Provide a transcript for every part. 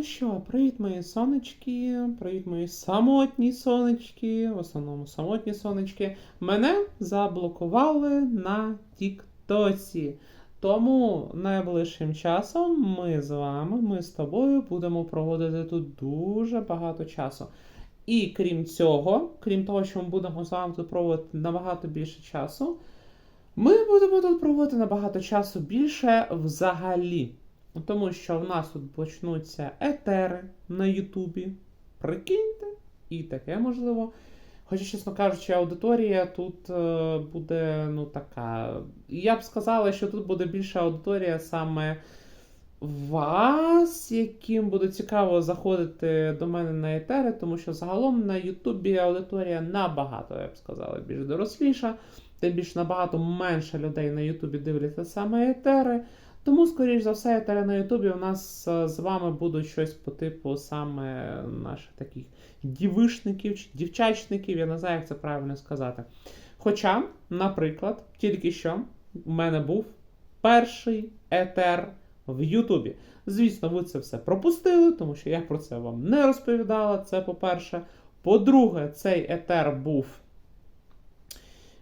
Ну що, привіт, мої сонечки, привіт, мої самотні сонечки, в основному самотні сонечки. Мене заблокували на Тіктоці. Тому найближчим часом ми з вами, ми з тобою будемо проводити тут дуже багато часу. І крім цього, крім того, що ми будемо з вами тут проводити набагато більше часу, ми будемо тут проводити набагато часу більше взагалі. Тому що в нас тут почнуться етери на Ютубі. Прикиньте, і таке можливо. Хоча, чесно кажучи, аудиторія тут е, буде, ну, така. Я б сказала, що тут буде більша аудиторія саме вас, яким буде цікаво заходити до мене на етери, тому що загалом на Ютубі аудиторія набагато, я б сказала, більш доросліша, тим більше набагато менше людей на Ютубі дивляться саме етери. Тому, скоріш за все, етери на Ютубі у нас е, з вами будуть щось по типу саме наших таких дівишників чи дівчачників, я не знаю, як це правильно сказати. Хоча, наприклад, тільки що в мене був перший етер в Ютубі. Звісно, ви це все пропустили, тому що я про це вам не розповідала. Це по-перше. По-друге, цей етер був.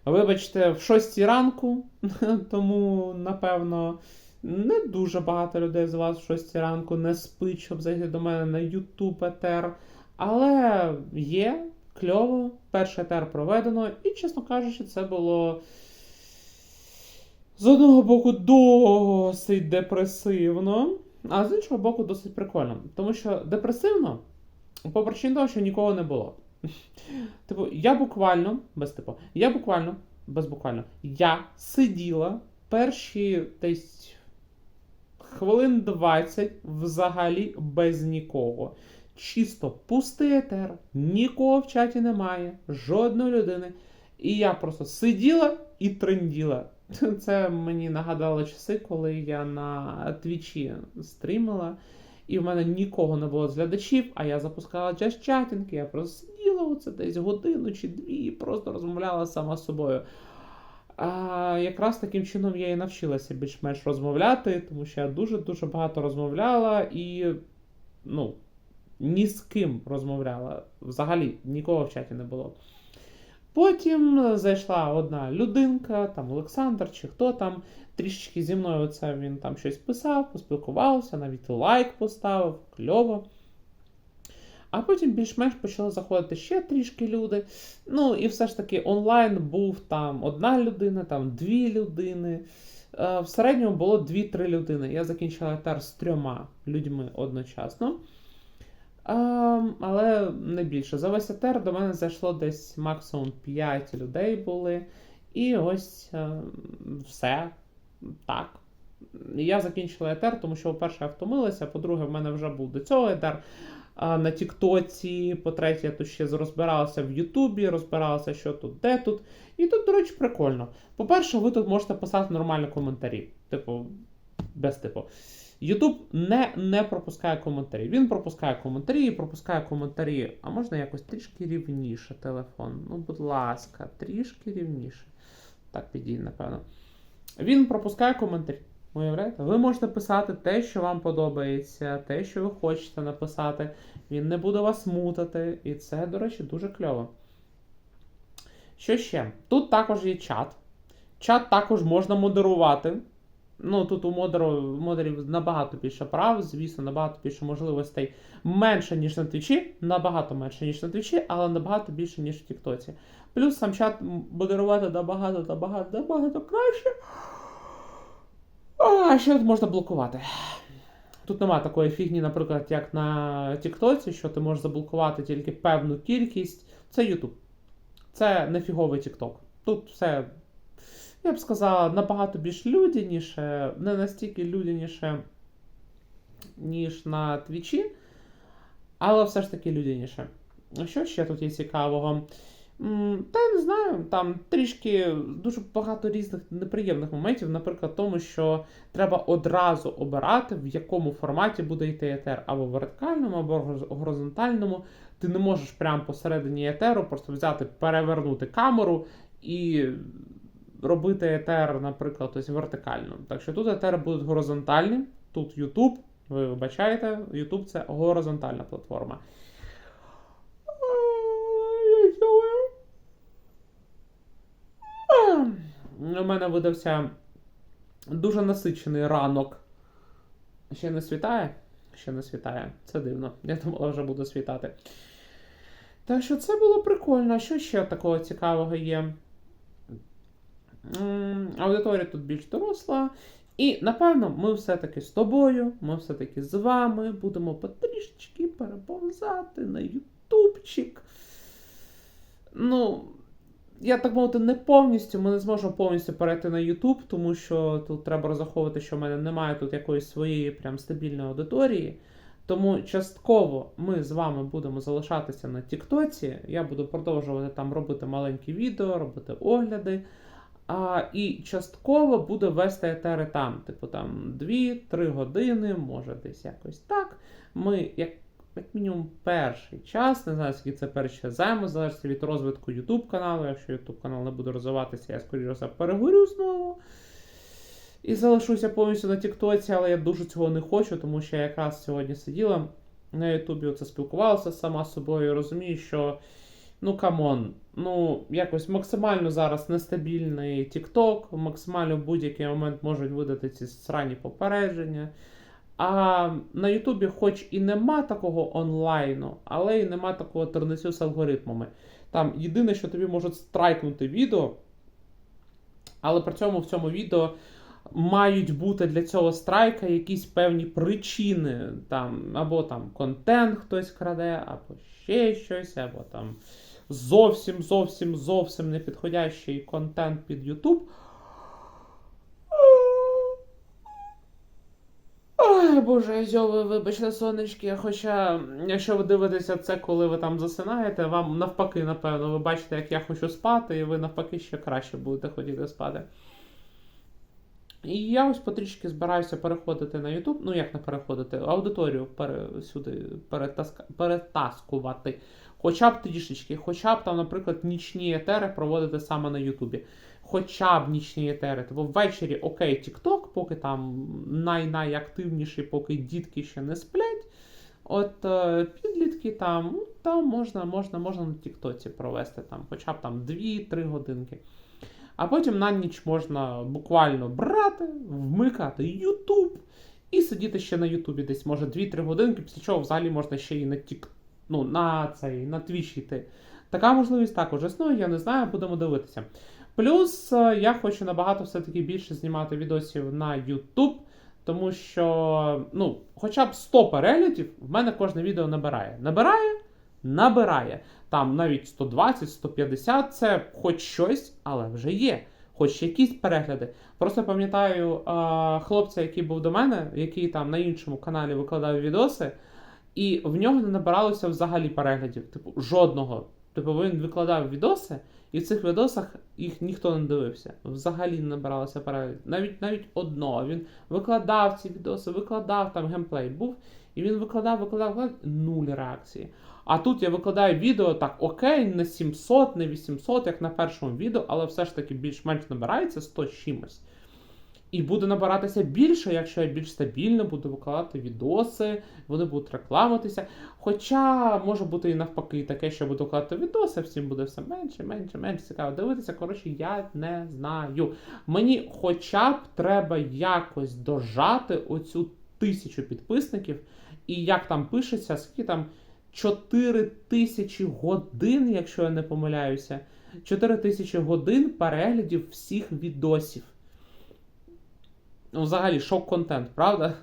Вибачте, в 6 ранку, тому, напевно, не дуже багато людей з вас в 6 ранку не спить, щоб зайти до мене на YouTube етер. Але є кльово, перший етер проведено, і, чесно кажучи, це було з одного боку досить депресивно, а з іншого боку, досить прикольно. Тому що депресивно, по причині того, що нікого не було. Типу, я буквально, без типу, я буквально, без буквально, я сиділа перші десь хвилин 20 взагалі без нікого. Чисто пустий етер, нікого в чаті немає, жодної людини. І я просто сиділа і тренділа. Це мені нагадало часи, коли я на твічі стрімила, і в мене нікого не було з глядачів, а я запускала час чатінг, я просто сиділа оце десь годину чи дві і просто розмовляла сама з собою. А, Якраз таким чином я і навчилася більш-менш розмовляти, тому що я дуже-дуже багато розмовляла і ну, ні з ким розмовляла. Взагалі нікого в чаті не було. Потім зайшла одна людинка, там Олександр чи хто там, трішечки зі мною оце він там щось писав, поспілкувався, навіть лайк поставив, кльово. А потім більш-менш почали заходити ще трішки люди. Ну, і все ж таки онлайн був там одна людина, там дві людини. Е, в середньому було 2-3 людини. Я закінчила етер з трьома людьми одночасно. Um, але не більше. За весь етер до мене зайшло десь максимум 5 людей були. І ось uh, все. Так. Я закінчила етер, тому що, по-перше, я втомилася, по-друге, в мене вже був до цього етер на Тіктоці. По-третє, я тут ще розбиралася в Ютубі, розбиралася, що тут, де тут. І тут, до речі, прикольно. По-перше, ви тут можете писати нормальні коментарі. Типу, без типу. Ютуб не не пропускає коментарі. Він пропускає коментарі пропускає коментарі. А можна якось трішки рівніше телефон. Ну, будь ласка, трішки рівніше. Так, підійде, напевно. Він пропускає коментарі. Уявляєте? Ви можете писати те, що вам подобається, те, що ви хочете написати. Він не буде вас мутати. І це, до речі, дуже кльово. Що ще? Тут також є чат. Чат також можна модерувати. Ну, тут у модерів, модерів набагато більше прав, звісно, набагато більше можливостей менше, ніж на твічі, набагато менше, ніж на твічі, але набагато більше, ніж в Тіктоці. Плюс сам чат модерувати набагато, набагато, набагато краще. А ще тут можна блокувати. Тут немає такої фігні, наприклад, як на Тіктоці, що ти можеш заблокувати тільки певну кількість. Це Ютуб. Це не фіговий Тікток. Тут все я б сказала, набагато більш людяніше, не настільки людяніше, ніж на твічі, але все ж таки людяніше. Що ще тут є цікавого? Та я не знаю, там трішки дуже багато різних неприємних моментів, наприклад, тому, що треба одразу обирати, в якому форматі буде йти етер, або вертикальному, або горизонтальному. Ти не можеш прямо посередині етеру просто взяти, перевернути камеру і робити етер, наприклад, ось вертикально. Так що тут етери будуть горизонтальні, тут YouTube, Ви вибачаєте, YouTube це горизонтальна платформа. У мене видався дуже насичений ранок. Ще не світає? Ще не світає. Це дивно. Я думала, вже буде світати. Так що це було прикольно. Що ще такого цікавого є? Аудиторія тут більш доросла. І напевно, ми все-таки з тобою, ми все-таки з вами будемо потрішечки переповзати на ютубчик. Ну, я так мовити, не повністю, ми не зможемо повністю перейти на YouTube, тому що тут треба розраховувати, що в мене немає тут якоїсь своєї прям стабільної аудиторії. Тому частково ми з вами будемо залишатися на Тіктоці. Я буду продовжувати там робити маленькі відео, робити огляди. А, і частково буду вести етери там, типу там 2-3 години, може десь якось так. Ми, як, як мінімум, перший час, не знаю, скільки це перший займе, залежить від розвитку YouTube каналу. Якщо YouTube канал не буде розвиватися, я скоріше за перегорю знову. І залишуся повністю на Тіктоці, але я дуже цього не хочу, тому що я якраз сьогодні сиділа на Ютубі, оце спілкувалася сама з собою розумію, що ну камон, ну якось максимально зараз нестабільний TikTok, максимально в будь-який момент можуть видати ці срані попередження. А на Ютубі, хоч і нема такого онлайну, але і нема такого тернецю з алгоритмами. Там єдине, що тобі можуть страйкнути відео, але при цьому в цьому відео мають бути для цього страйка якісь певні причини. Там, Або там контент хтось краде, або ще щось, або там зовсім зовсім зовсім непідходящий контент під YouTube. Ой, боже, Зьови, вибачте, сонечки. Хоча, якщо ви дивитеся це, коли ви там засинаєте, вам навпаки, напевно, ви бачите, як я хочу спати, і ви навпаки ще краще будете хотіти спати. І я ось потрішки збираюся переходити на YouTube, ну як не переходити, аудиторію пере, сюди перетаска, перетаскувати. Хоча б трішечки, хоча б там, наприклад, нічні етери проводити саме на Ютубі. Хоча б нічні етери. Тобто ввечері окей, TikTok, поки там най-найактивніший, поки дітки ще не сплять. От е, підлітки там, ну, там можна можна, можна на Тіктоці провести там, хоча б там 2-3 годинки. А потім на ніч можна буквально брати, вмикати YouTube і сидіти ще на Ютубі десь, може 2-3 годинки, після чого взагалі можна ще і на Тік, ну, на цей, на Twitch йти. Така можливість також існує, я не знаю, будемо дивитися. Плюс е, я хочу набагато все-таки більше знімати відосів на YouTube, тому що, ну, хоча б 100 переглядів в мене кожне відео набирає. Набирає, набирає. Там навіть 120, 150 це хоч щось, але вже є. Хоч якісь перегляди. Просто пам'ятаю е, хлопця, який був до мене, який там на іншому каналі викладав відоси, і в нього не набиралося взагалі переглядів. Типу, жодного. Типу, він викладав відоси, і в цих відосах їх ніхто не дивився. Взагалі не набиралося переглядів. Навіть навіть одного. Він викладав ці відоси, викладав там геймплей був, і він викладав, викладав, викладав нуль реакції. А тут я викладаю відео так, окей, не 700, не 800, як на першому відео, але все ж таки більш-менш набирається 100 з чимось. І буде набиратися більше, якщо я більш стабільно буду викладати відоси, вони будуть рекламитися. Хоча може бути і навпаки таке, що буду викладати відоси, всім буде все менше, менше, менше цікаво дивитися. Коротше, я не знаю. Мені хоча б треба якось дожати оцю тисячу підписників. І як там пишеться, скільки там 4 тисячі годин, якщо я не помиляюся, 4 тисячі годин переглядів всіх відосів. Ну, взагалі, шок-контент, правда?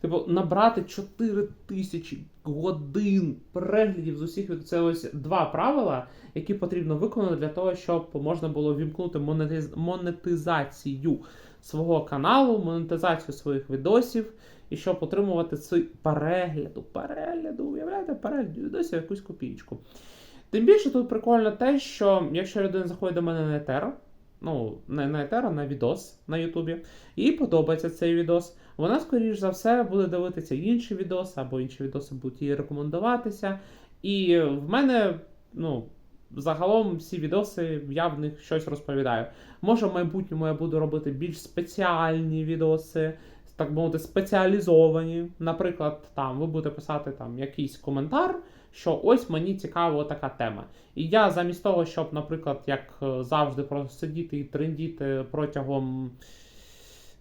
Типу, набрати 4 тисячі годин переглядів з усіх від це ось два правила, які потрібно виконати для того, щоб можна було вімкнути монетиз... монетизацію свого каналу, монетизацію своїх відосів, і щоб отримувати цей перегляду, перегляду, уявляєте, перегляду відосів якусь копійку. Тим більше тут прикольно те, що якщо людина заходить до мене на етер, ну, не на етер, а на відос на Ютубі, їй подобається цей відос, вона, скоріш за все, буде дивитися інші відоси, або інші відоси будуть їй рекомендуватися. І в мене, ну, загалом всі відоси, я в них щось розповідаю. Може, в майбутньому я буду робити більш спеціальні відоси, так мовити, спеціалізовані. Наприклад, там ви будете писати там якийсь коментар, що ось мені цікава така тема. І я замість того, щоб, наприклад, як е, завжди, просто сидіти і трендіти протягом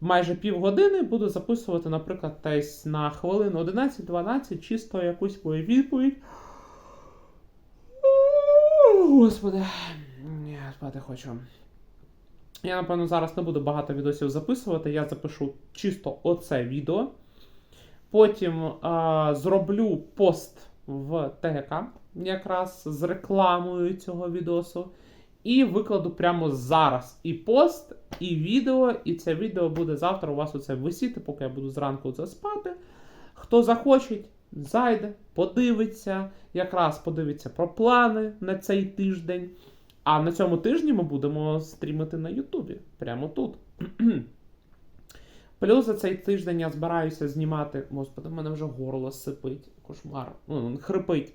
майже півгодини, буду записувати, наприклад, десь на хвилину 11-12 чисто якусь мою відповідь. Господи, я спати хочу. Я, напевно, зараз не буду багато відосів записувати. Я запишу чисто оце відео. Потім а, зроблю пост в ТГК якраз з рекламою цього відосу. І викладу прямо зараз і пост, і відео. І це відео буде завтра у вас оце висіти, поки я буду зранку це спати. Хто захоче, зайде, подивиться, якраз подивиться про плани на цей тиждень. А на цьому тижні ми будемо стрімити на Ютубі. Прямо тут. Плюс за цей тиждень я збираюся знімати. Господи, в мене вже горло сипить. Кошмар. Ну, хрипить.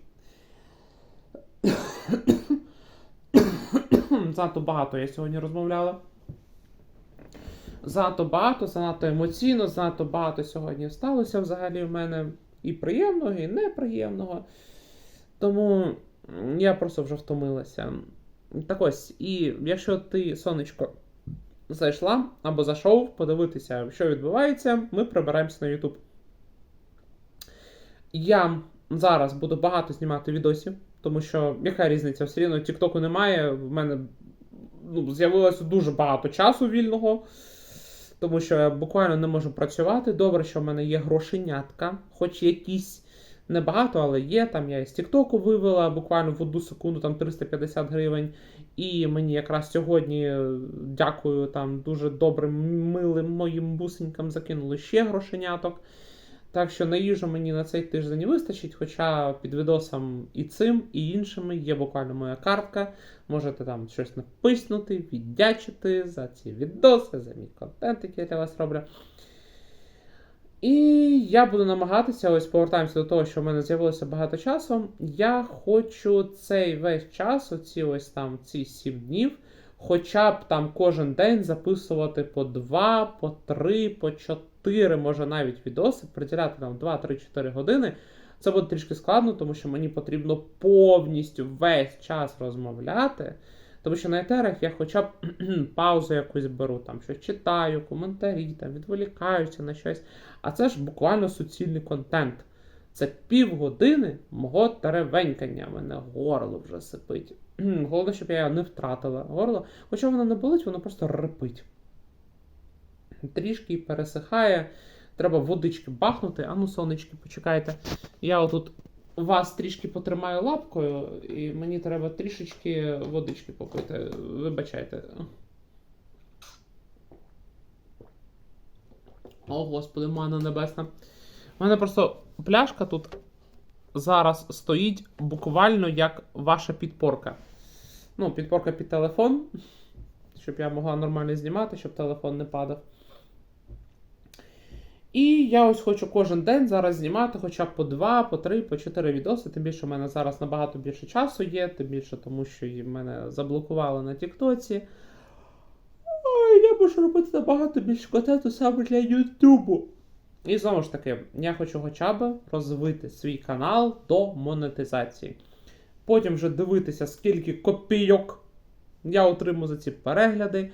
Занадто багато я сьогодні розмовляла. Занадто багато, занадто емоційно, занадто багато сьогодні сталося взагалі в мене і приємного, і неприємного. Тому я просто вже втомилася. Так ось, і якщо ти, сонечко, зайшла або зайшов подивитися, що відбувається, ми прибираємося на YouTube. Я зараз буду багато знімати відосів, тому що яка різниця? Все рівно Тіктоку немає. В мене ну, з'явилося дуже багато часу вільного, тому що я буквально не можу працювати. Добре, що в мене є грошенятка, хоч якісь. Небагато, але є. Там я із Тіктоку вивела буквально в одну секунду там 350 гривень. І мені якраз сьогодні, е, дякую, там дуже добрим, милим моїм бусинькам закинули ще грошеняток. Так що на їжу мені на цей тиждень вистачить, хоча під відосом і цим, і іншими є буквально моя картка. Можете там щось написнути, віддячити за ці відоси, за мій контент, який я для вас роблю. І я буду намагатися, ось повертаємося до того, що в мене з'явилося багато часу. Я хочу цей весь час, оці ось там ці 7 днів, хоча б там кожен день записувати по 2, по 3, по 4, може навіть відоси, приділяти там 2-3-4 години. Це буде трішки складно, тому що мені потрібно повністю весь час розмовляти. Тому що на етерах я хоча б паузу якусь беру, там щось читаю, коментарі, там відволікаюся на щось. А це ж буквально суцільний контент. Це півгодини мого теревенькання. Мене горло вже сипить. Головне, щоб я не втратила. Горло, хоча воно не болить, воно просто репить. Трішки пересихає. Треба водички бахнути. А ну, сонечки, почекайте. Я отут вас трішки потримаю лапкою, і мені треба трішечки водички попити. Вибачайте. О, господи, мана небесна. У мене просто пляшка тут зараз стоїть буквально як ваша підпорка. Ну, підпорка під телефон, щоб я могла нормально знімати, щоб телефон не падав. І я ось хочу кожен день зараз знімати хоча б по 2, по 3, по 4 відоси. Тим більше в мене зараз набагато більше часу є, тим більше тому, що мене заблокували на Тіктоці. Я можу робити набагато більше контенту саме для Ютубу. І знову ж таки, я хочу хоча б розвити свій канал до монетизації. Потім вже дивитися, скільки копійок я отримую за ці перегляди.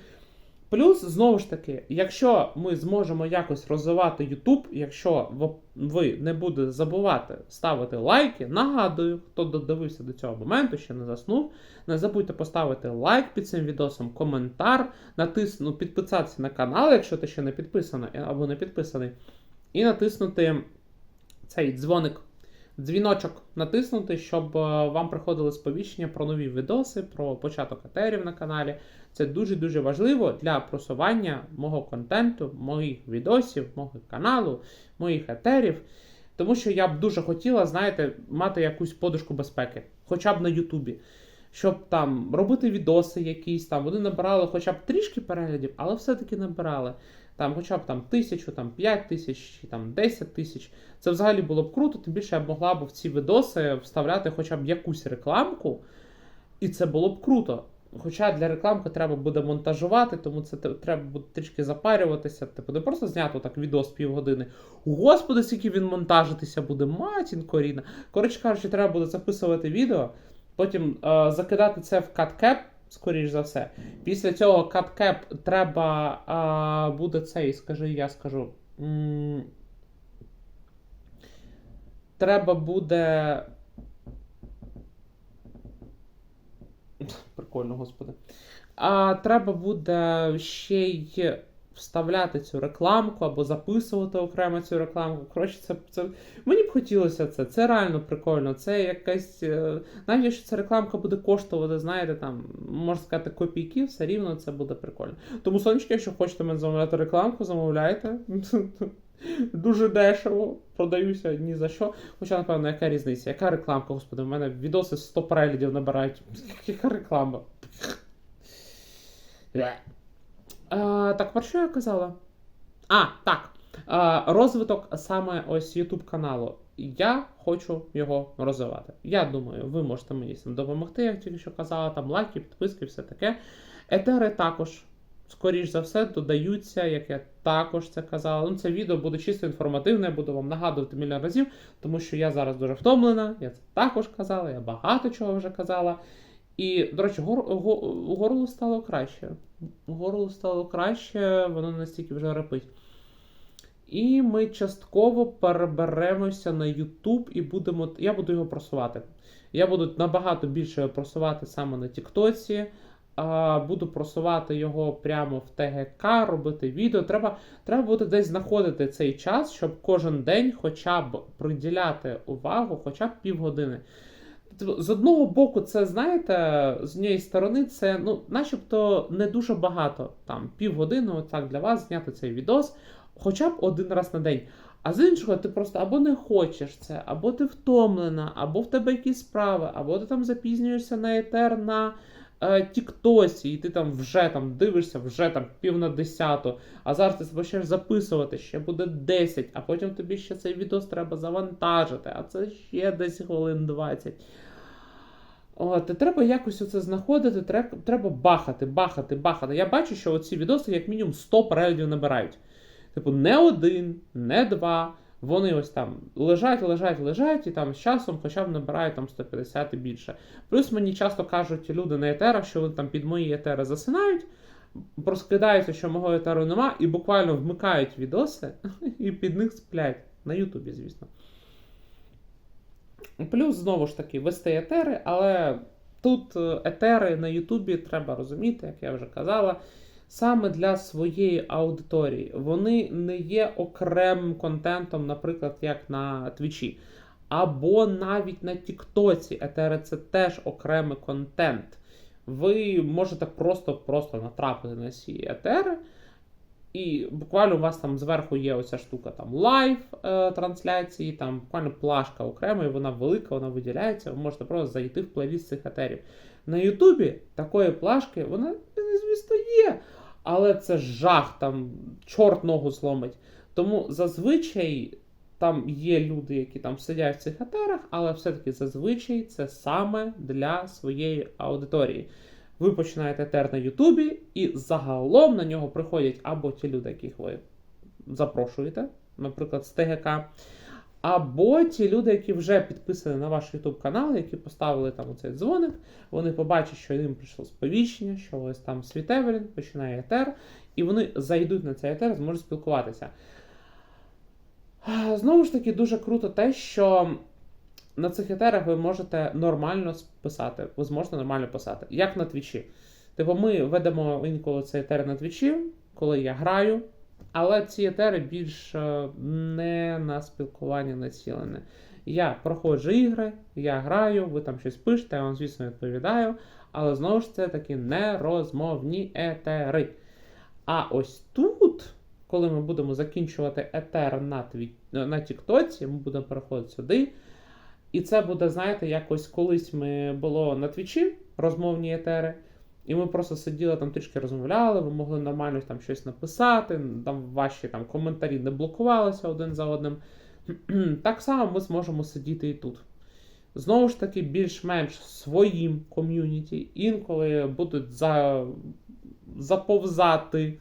Плюс, знову ж таки, якщо ми зможемо якось розвивати YouTube, якщо ви не будете забувати ставити лайки, нагадую, хто додивився до цього моменту, ще не заснув, не забудьте поставити лайк під цим відосом, коментар, натиснути, підписатися на канал, якщо ти ще не підписаний або не підписаний, і натиснути цей дзвоник. Дзвіночок натиснути, щоб вам приходили сповіщення про нові відоси, про початок етерів на каналі. Це дуже-дуже важливо для просування мого контенту, моїх відосів, мого каналу, моїх етерів. Тому що я б дуже хотіла, знаєте, мати якусь подушку безпеки, хоча б на Ютубі. Щоб там робити відоси якісь, там вони набирали хоча б трішки переглядів, але все-таки набирали. Там, хоча б там тисячу, там 5 тисяч, там 10 тисяч. Це взагалі було б круто, тим більше я б могла б в ці відоси вставляти хоча б якусь рекламку. І це було б круто. Хоча для рекламки треба буде монтажувати, тому це треба буде трішки запарюватися. Типу, не просто зняти так відео з півгодини. Господи, скільки він монтажитися буде, матінко рідна. Коротше кажучи, треба буде записувати відео, потім е, закидати це в CutCap, скоріш за все. Після цього капкеп треба а, буде цей, скажи, я скажу. м, Треба буде. Прикольно, господи. А треба буде ще й вставляти цю рекламку або записувати окремо цю рекламку. Коротше, це, це мені б хотілося це. Це реально прикольно. Це якась. е, Навіть якщо ця рекламка буде коштувати, знаєте, там, можна сказати, копійки, все рівно це буде прикольно. Тому, сонечки, якщо хочете мене замовляти рекламку, замовляйте. Дуже дешево, продаюся ні за що. Хоча, напевно, яка різниця? Яка рекламка, господи, в мене відоси 100 переглядів набирають. Яка реклама? Е. Так, про що я казала? А, так. А, розвиток саме ось YouTube каналу. Я хочу його розвивати. Я думаю, ви можете мені цим допомогти, як тільки що казала, там лайки, підписки, все таке. Етери також, скоріш за все, додаються, як я також це казала. Ну, це відео буде чисто інформативне, буду вам нагадувати мільйон разів, тому що я зараз дуже втомлена, я це також казала, я багато чого вже казала. І, до речі, гор, го- горло стало краще. Горло стало краще, воно настільки вже репить. І ми частково переберемося на YouTube і будемо. Я буду його просувати. Я буду набагато більше просувати саме на Тіктоці. Буду просувати його прямо в ТГК, робити відео. Треба, треба буде десь знаходити цей час, щоб кожен день хоча б приділяти увагу, хоча б півгодини. З одного боку, це, знаєте, з однієї сторони, це ну, начебто не дуже багато. Там півгодини, отак для вас зняти цей відос, хоча б один раз на день. А з іншого, ти просто або не хочеш це, або ти втомлена, або в тебе якісь справи, або ти там запізнюєшся на етер на Тіктосі, і ти там вже там дивишся, вже там пів на десяту, а зараз ти почнеш записувати, ще буде 10, а потім тобі ще цей відос треба завантажити, а це ще десь хвилин 20. От, і треба якось оце знаходити, треба, треба бахати, бахати, бахати. Я бачу, що оці відоси як мінімум 100 переглядів набирають. Типу, не один, не два. Вони ось там лежать, лежать, лежать, і там з часом хоча б набирають там 150 і більше. Плюс мені часто кажуть люди на етерах, що вони там під мої етери засинають, розкидаються, що мого етеру нема, і буквально вмикають відоси і під них сплять. На Ютубі, звісно. Плюс, знову ж таки, вести етери, але тут е, етери на Ютубі треба розуміти, як я вже казала, саме для своєї аудиторії. Вони не є окремим контентом, наприклад, як на Твічі. Або навіть на Тіктоці. Етери це теж окремий контент. Ви можете просто-просто натрапити на ці етери. І буквально у вас там зверху є оця штука там лайв е, трансляції, там буквально плашка окрема, і вона велика, вона виділяється. Ви можете просто зайти в плейліст цих етерів. На Ютубі такої плашки, вона, звісно, є. Але це жах, там чорт ногу зломить. Тому зазвичай там є люди, які там сидять в цих етерах, але все-таки зазвичай це саме для своєї аудиторії. Ви починаєте етер на Ютубі, і загалом на нього приходять або ті люди, яких ви запрошуєте, наприклад, з ТГК, або ті люди, які вже підписані на ваш YouTube канал, які поставили там оцей дзвоник, вони побачать, що їм прийшло сповіщення, що ось там Світевелін починає етер, і вони зайдуть на цей етер, зможуть спілкуватися. Знову ж таки, дуже круто те, що на цих етерах ви можете нормально писати. Ви зможете нормально писати, як на твічі. Типу, ми ведемо інколи цей етер на твічі, коли я граю, але ці етери більш е, не на спілкування націлені. Я проходжу ігри, я граю, ви там щось пишете, я вам, звісно, відповідаю. Але знову ж це таки нерозмовні етери. А ось тут, коли ми будемо закінчувати етер на, тві... на Тіктоці, ми будемо переходити сюди. І це буде, знаєте, якось колись ми було на твічі розмовні етери, і ми просто сиділи там трішки розмовляли, ви могли нормально там щось написати, там ваші там коментарі не блокувалися один за одним. Так само ми зможемо сидіти і тут. знову ж таки, більш-менш своїм ком'юніті, інколи будуть за... заповзати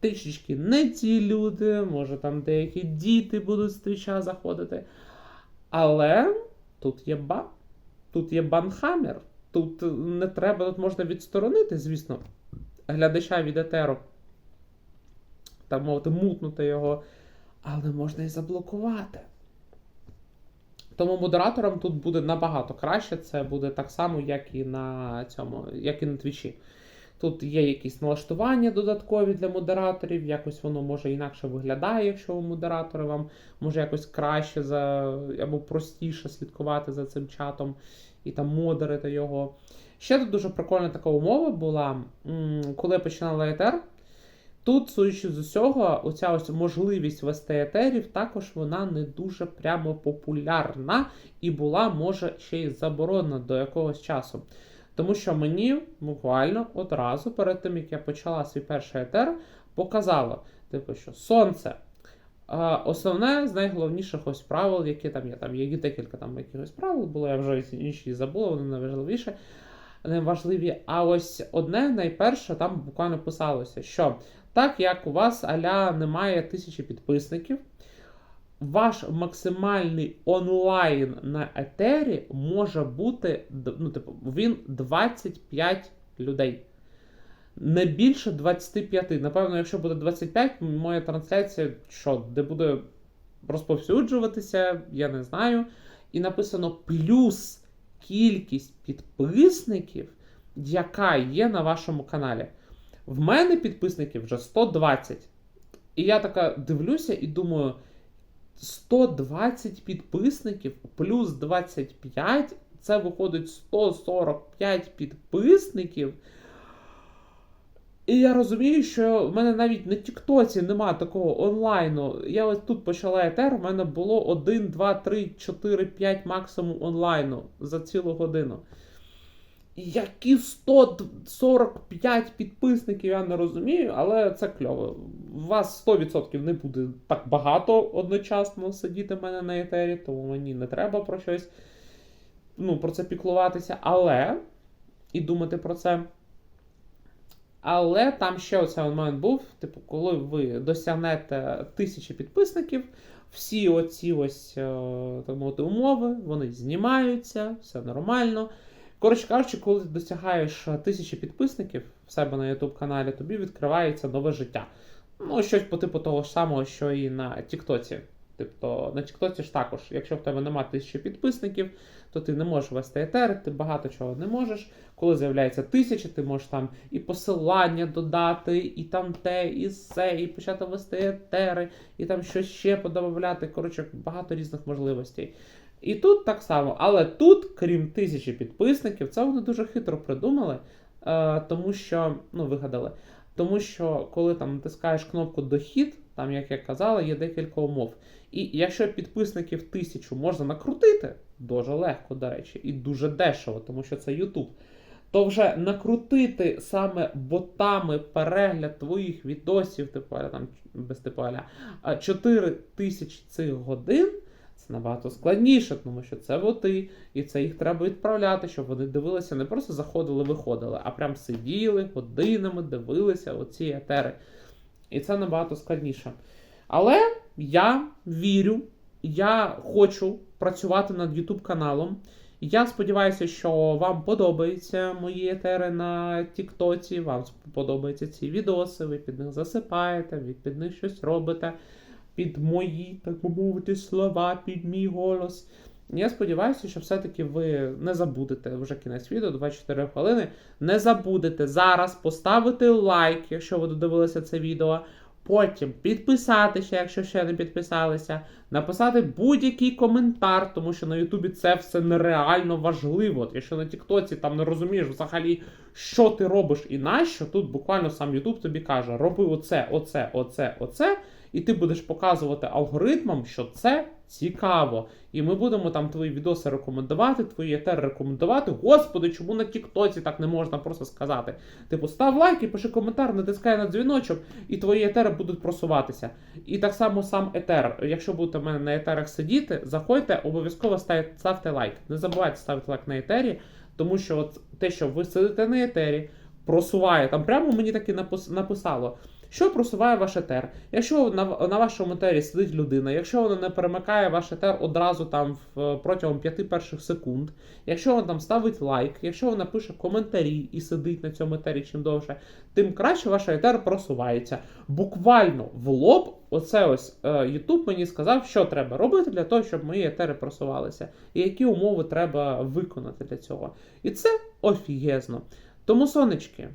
трішечки не ті люди, може там деякі діти будуть з твіча заходити. Але тут є ба. Тут є банхаммер. Тут не треба, тут можна відсторонити, звісно, глядача від етеру. Так мовити, мутнути його, але можна і заблокувати. Тому модераторам тут буде набагато краще. Це буде так само, як і на цьому, як і на твічі. Тут є якісь налаштування додаткові для модераторів, якось воно може інакше виглядає, якщо ви модератори вам може якось краще за або простіше слідкувати за цим чатом і там модерити його. Ще тут дуже прикольна така умова була, коли я починала етер. Тут, судячи з усього, оця ось можливість вести етерів, також вона не дуже прямо популярна і була, може, ще й заборонена до якогось часу. Тому що мені буквально одразу перед тим, як я почала свій перший етер, показало, типу, що сонце. Основне з найголовніших ось правил, які там є. Там є декілька там якихось правил, було, я вже інші забула, вони найважливіше. Найважливі. А ось одне найперше там буквально писалося, що так як у вас аля немає тисячі підписників, ваш максимальний онлайн на етері може бути ну, типу, він 25 людей. Не більше 25. Напевно, якщо буде 25, моя трансляція, що, де буде розповсюджуватися, я не знаю. І написано плюс кількість підписників, яка є на вашому каналі. В мене підписників вже 120. І я така дивлюся і думаю: 120 підписників плюс 25 це виходить 145 підписників. І я розумію, що в мене навіть на Тіктоці нема такого онлайну. Я ось тут почала етер, у мене було 1, 2, 3, 4, 5 максимум онлайну за цілу годину. Які 145 підписників, я не розумію, але це кльово. У вас 100% не буде так багато одночасно сидіти в мене на етері, тому мені не треба про щось ну, про це піклуватися. Але і думати про це. Але там ще оцей момент був: типу, коли ви досягнете тисячі підписників, всі оці ось так мовити, умови, вони знімаються, все нормально. Коротше кажучи, коли ти досягаєш тисячі підписників в себе на YouTube каналі, тобі відкривається нове життя. Ну, щось по типу того ж самого, що і на Тіктоці. Тобто на Тіктоці ж також, якщо в тебе немає тисячі підписників, то ти не можеш вести етери, ти багато чого не можеш. Коли з'являється тисяча, ти можеш там і посилання додати, і там те, і все, і почати вести етери, і там щось ще подобавляти. Коротше, багато різних можливостей. І тут так само, але тут, крім тисячі підписників, це вони дуже хитро придумали, е, тому що, ну, вигадали. Тому що, коли там натискаєш кнопку Дохід, там, як я казала, є декілька умов. І якщо підписників тисячу можна накрутити, дуже легко, до речі, і дуже дешево, тому що це YouTube, то вже накрутити саме ботами перегляд твоїх відосів, типу, там, без типу, 4 тисячі цих годин. Це набагато складніше, тому що це боти, і це їх треба відправляти, щоб вони дивилися, не просто заходили, виходили, а прям сиділи годинами, дивилися оці етери. І це набагато складніше. Але я вірю, я хочу працювати над YouTube каналом. Я сподіваюся, що вам подобаються мої етери на Тіктоці, вам подобаються ці відоси, ви під них засипаєте, ви під них щось робите під мої, так мовити, слова, під мій голос. Я сподіваюся, що все-таки ви не забудете вже кінець відео 24 хвилини. Не забудете зараз поставити лайк, якщо ви додивилися це відео. Потім підписатися, якщо ще не підписалися, написати будь-який коментар, тому що на Ютубі це все нереально важливо. От Якщо на Тіктоці там не розумієш взагалі, що ти робиш і нащо, тут буквально сам Ютуб тобі каже: роби оце, оце, оце, оце і ти будеш показувати алгоритмам, що це цікаво. І ми будемо там твої відоси рекомендувати, твої етери рекомендувати. Господи, чому на Тіктоці так не можна просто сказати? Типу, став лайк і пиши коментар, натискай на дзвіночок, і твої етери будуть просуватися. І так само сам етер. Якщо будете в мене на етерах сидіти, заходьте, обов'язково ставте, лайк. Не забувайте ставити лайк на етері, тому що от те, що ви сидите на етері, просуває. Там прямо мені таки напис- написало. Що просуває ваш етер? Якщо на, на вашому етері сидить людина, якщо вона не перемикає ваш етер одразу там в, протягом 5 перших секунд, якщо вона там ставить лайк, якщо вона пише коментарі і сидить на цьому етері чим довше, тим краще ваш етер просувається. Буквально в лоб, оце ось е, мені сказав, що треба робити для того, щоб мої етери просувалися, і які умови треба виконати для цього. І це офігезно. Тому, сонечки,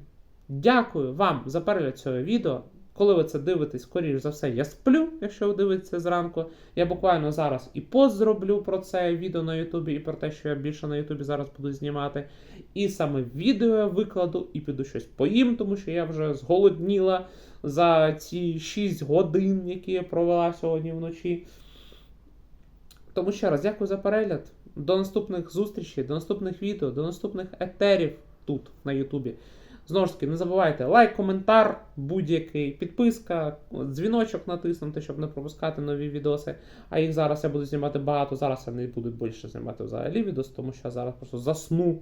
дякую вам за перегляд цього відео. Коли ви це дивитесь, скоріш за все, я сплю, якщо ви дивитеся зранку. Я буквально зараз і пост зроблю про це відео на Ютубі, і про те, що я більше на Ютубі зараз буду знімати. І саме відео я викладу і піду щось поїм, тому що я вже зголодніла за ці 6 годин, які я провела сьогодні вночі. Тому ще раз дякую за перегляд. До наступних зустрічей, до наступних відео, до наступних етерів тут на Ютубі. Знову ж таки, не забувайте лайк, коментар, будь-який, підписка, дзвіночок натиснути, щоб не пропускати нові відоси. А їх зараз я буду знімати багато. Зараз я не буду більше знімати взагалі відос, тому що я зараз просто засну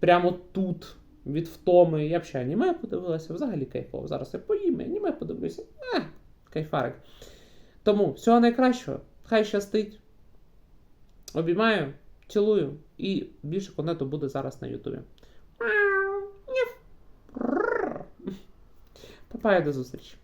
прямо тут від втоми. Я б ще аніме подивилася, взагалі кайфово. Зараз я поїм, аніме подивлюся. А, кайфарик. Тому всього найкращого, хай щастить. Обіймаю, цілую і більше контенту буде зараз на Ютубі. pai das Ostras.